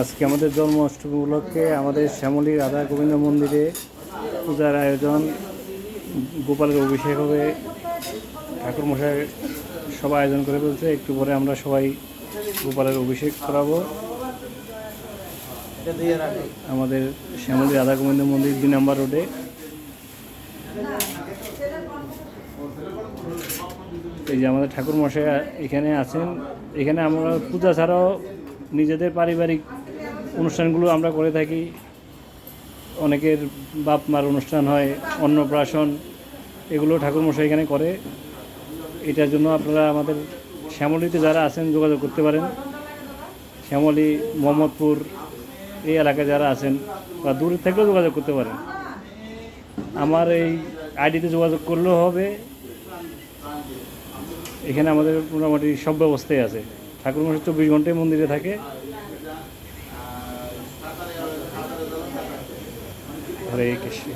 আজকে আমাদের জন্মাষ্টমী উপলক্ষে আমাদের শ্যামলী রাধা গোবিন্দ মন্দিরে পূজার আয়োজন, গোপালের অভিষেক হবে, ঠাকুর মশাই সবাই আয়োজন করে ফেলছে। একটু পরে আমরা সবাই গোপালের অভিষেক করাবো। আমাদের শ্যামলী রাধা গোবিন্দ মন্দির দুই নম্বর রোডে। এই যে আমাদের ঠাকুর মশাই এখানে আছেন। এখানে আমরা পূজা ছাড়াও নিজেদের পারিবারিক অনুষ্ঠানগুলো আমরা করে থাকি। অনেকের বাপ মার অনুষ্ঠান হয়, অন্নপ্রাশন, এগুলো ঠাকুর মশাই এখানে করে। এটার জন্য আপনারা আমাদের শ্যামলীতে যারা আছেন যোগাযোগ করতে পারেন। শ্যামলি, মোহাম্মদপুর, এই এলাকায় যারা আছেন বা দূরে থেকেও যোগাযোগ করতে পারেন। আমার এই আইডিতে যোগাযোগ করলেও হবে। এখানে আমাদের মোটামুটি সব ব্যবস্থাই আছে। ঠাকুর মশাই চব্বিশ ঘন্টায় মন্দিরে থাকে। হরে কৃষ্ণ।